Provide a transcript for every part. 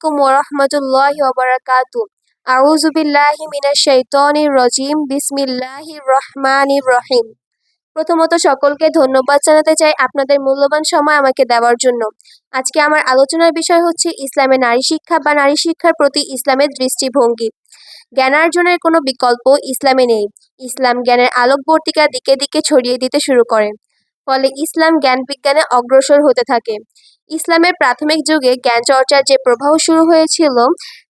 আলাইকুম ওরহমতুল্লাহ ওবরাকাত আউযু বিল্লাহি মিনাশ শাইতানির প্রথমত সকলকে ধন্যবাদ জানাতে চাই আপনাদের মূল্যবান সময় আমাকে দেওয়ার জন্য। আজকে আমার আলোচনার বিষয় হচ্ছে ইসলামে নারী শিক্ষা বা নারী শিক্ষার প্রতি ইসলামের দৃষ্টিভঙ্গি। জ্ঞানার্জনের কোনো বিকল্প ইসলামে নেই। ইসলাম জ্ঞানের আলোকবর্তিকা দিকে দিকে ছড়িয়ে দিতে শুরু করে। ফলে ইসলাম জ্ঞান বিজ্ঞানে অগ্রসর হতে থাকে। ইসলামের প্রাথমিক যুগে জ্ঞান চর্চার যে প্রবাহ শুরু হয়েছিল,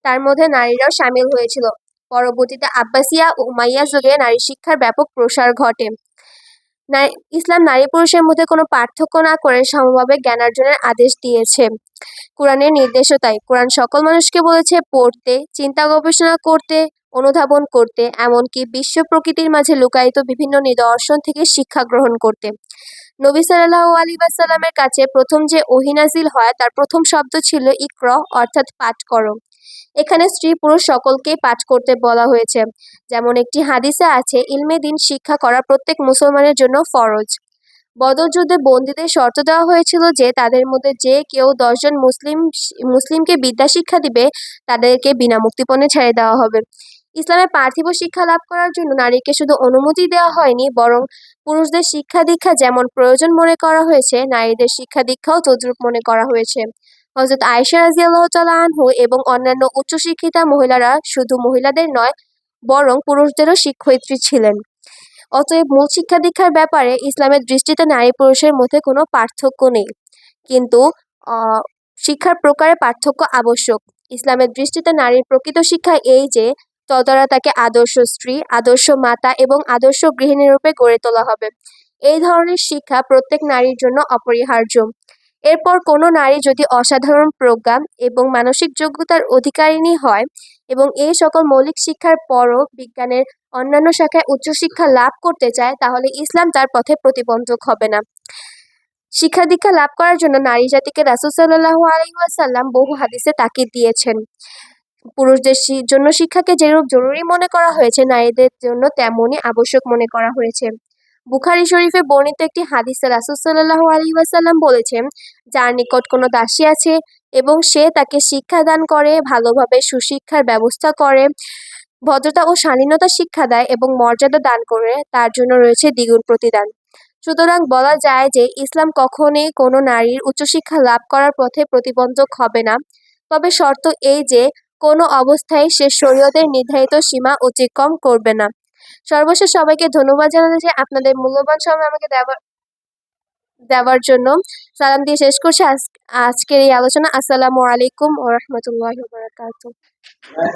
তার মধ্যে নারীরাও সামিল হয়েছিল। পরবর্তীতে আব্বাসিয়া ও মাইয়া যুগে নারী শিক্ষার ব্যাপক প্রসার ঘটে। ইসলাম নারী পুরুষের মধ্যে কোনো পার্থক্য না করে সমভাবে জ্ঞানার্জনের আদেশ দিয়েছে। কোরআনের নির্দেশও তাই। কোরআন সকল মানুষকে বলেছে, পড়তে, চিন্তা গবেষণা করতে, অনুধাবন করতে, এমনকি বিশ্ব প্রকৃতির মাঝে লুকায়িত বিভিন্ন নিদর্শন থেকে শিক্ষা গ্রহণ করতে। নবী সাল্লাহ আলী সাল্লামের কাছে প্রথম যে ওহিনাজিল হয়, তার প্রথম শব্দ ছিল ইক্র, অর্থাৎ পাঠ করো। এখানে স্ত্রী পুরুষ সকলকেই পাঠ করতে বলা হয়েছে। যেমন একটি হাদিসে আছে, ইলমে দিন শিক্ষা করা প্রত্যেক মুসলমানের জন্য ফরজ। বদর যুদ্ধে বন্দীদের শর্ত দেওয়া হয়েছিল যে তাদের মধ্যে যে কেউ দশজন মুসলিম, মুসলিমকে বিদ্যা শিক্ষা দিবে, তাদেরকে বিনা মুক্তিপণে ছেড়ে দেওয়া হবে। ইসলামে পার্থিব শিক্ষা লাভ করার জন্য নারীকে শুধু অনুমতি দেওয়া হয়নি, বরং পুরুষদের শিক্ষা দীক্ষা যেমন প্রয়োজন মনে করা হয়েছে, নারীদের শিক্ষা দীক্ষাও তদ্রুপ মনে করা হয়েছে। হজরত আয়সা রাজি আল্লাহ আনহু এবং অন্যান্য উচ্চশিক্ষিতা মহিলারা শুধু মহিলাদের নয়, বরং পুরুষদেরও শিক্ষয়িত্রী ছিলেন। অতএব মূল শিক্ষা দীক্ষার ব্যাপারে ইসলামের দৃষ্টিতে নারী পুরুষের মধ্যে কোনো পার্থক্য নেই। কিন্তু শিক্ষার প্রকারে পার্থক্য আবশ্যক। ইসলামের দৃষ্টিতে নারীর প্রকৃত শিক্ষা এই যে তদরা তাকে আদর্শ স্ত্রী, আদর্শ মাতা এবং আদর্শ গৃহিণী রূপে গড়ে তোলা হবে। এই ধরনের শিক্ষা প্রত্যেক নারীর জন্য অপরিহার্য। এরপর কোনো নারী যদি অসাধারণ প্রজ্ঞা এবং মানসিক যোগ্যতার অধিকারিণী হয় এবং এই সকল মৌলিক শিক্ষার পরও বিজ্ঞানের অন্যান্য শাখায় উচ্চশিক্ষা লাভ করতে চায়, তাহলে ইসলাম তার পথে প্রতিবন্ধক হবে না। শিক্ষা দীক্ষা লাভ করার জন্য নারী জাতিকে রাসুল সাল্লাহ আলহিহাসাল্লাম বহু হাদিসে তাকিদ দিয়েছেন। পুরুষদের জন্য শিক্ষাকে যেরূপ জরুরি মনে করা হয়েছে, নারীদের জন্য তেমনই আবশ্যক মনে করা হয়েছে। বুখারি শরীফে বর্ণিত একটি হাদিসে রাসুসাল্লাহ আলী ওয়াসাল্লাম বলেছেন যার নিকট কোনো দাসী আছে এবং সে তাকে শিক্ষা দান করে, ভালোভাবে সুশিক্ষার ব্যবস্থা করে, ভদ্রতা ও শালীনতা শিক্ষা দেয় এবং মর্যাদা দান করে, তার জন্য রয়েছে দ্বিগুণ প্রতিদান। সুতরাং বলা যায় যে, ইসলাম কখনই কোনো নারীর উচ্চশিক্ষা লাভ করার পথে প্রতিবন্ধক হবে না। তবে শর্ত এই যে কোনো অবস্থায় সে শরীয়তের নির্ধারিত সীমা অতিক্রম করবে না। সর্বশেষ সবাইকে ধন্যবাদ জানাতে চাই আপনাদের মূল্যবান সময় আমাকে দেওয়ার দেওয়ার জন্য। সালাম দিয়ে শেষ করছি। আজকের এই আলোচনা। আসসালামু আলাইকুম ও রহমতুল্লাহ